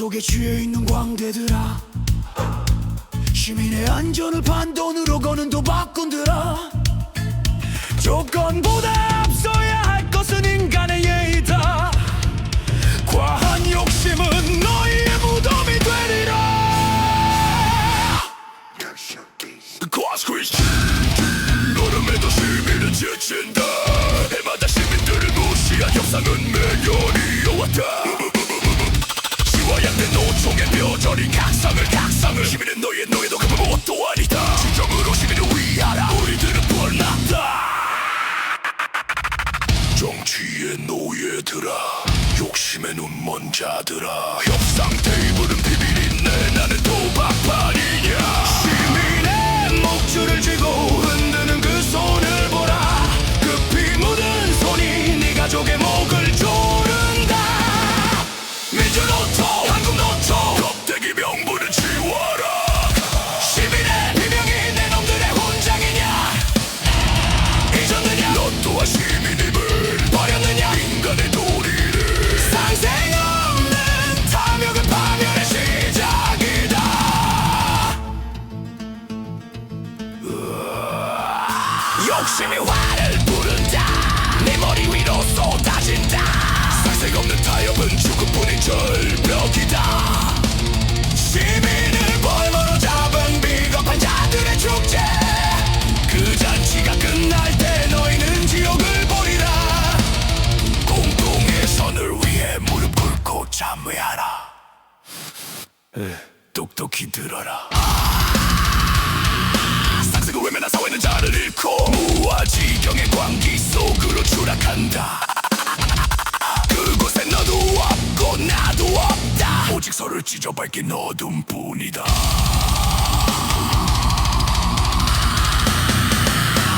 욕에 취해 있는 광대들아. 시민의 안전을 판돈으로 거는 도박꾼들아. 조건보다 노예들아 욕심에 눈먼 자들아 협상 테이블은 비밀인데 나는 도박판이냐? 시민의 목줄을 쥐고 흔드는 그 손을 보라. 급히 묻은 손이 네 가족의 목을 조른다. 민주노총 한국노총 겁대기 명분을 지워라. 시민의 비명이 내 놈들의 훈장이냐? 잊었느냐? 너 또한 시민 욕심이 화를 부른다. 내 머리 위로 쏟아진다. 상생 없는 타협은 죽음뿐인 절벽이다. 시민을 벌머로 잡은 비겁한 자들의 축제. 그 잔치가 끝날 때 너희는 지옥을 보리라. 공동의 선을 위해 무릎 꿇고 참회하라. 에, 똑똑히 들어라 상승을 외면한 사회는 자를 잃고 무아지경의 광기 속으로 추락한다. 그곳에 너도 없고 나도 없다. 오직 서로를 찢어 밝힌 어둠뿐이다.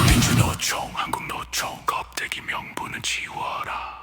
민주노총 한국노총 겁대기 명분은 지워라